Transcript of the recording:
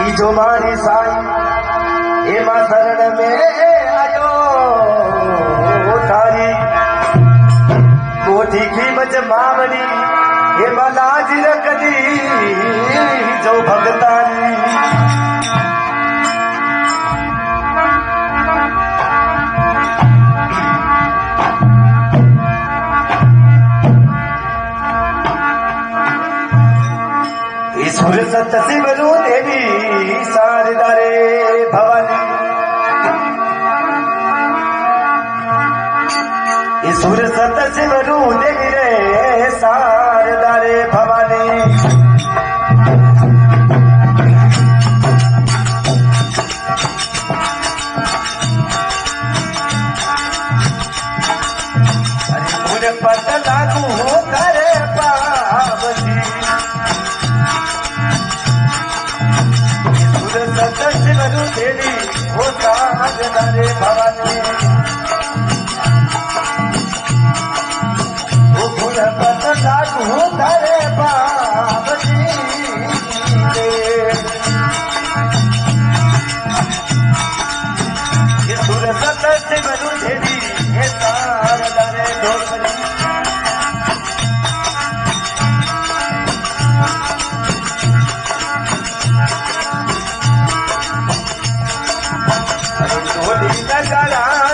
की जो मारे साईं हे मां शरण में आयो। थारी कोठी क़ीमत मावड़ी हे मां लाज न कढी जो भग सुरसत शिवरु देवी शारदा रे भवानी शिव शिवरु देवी रे शारदा रे भवानी। पत लागू भवानी।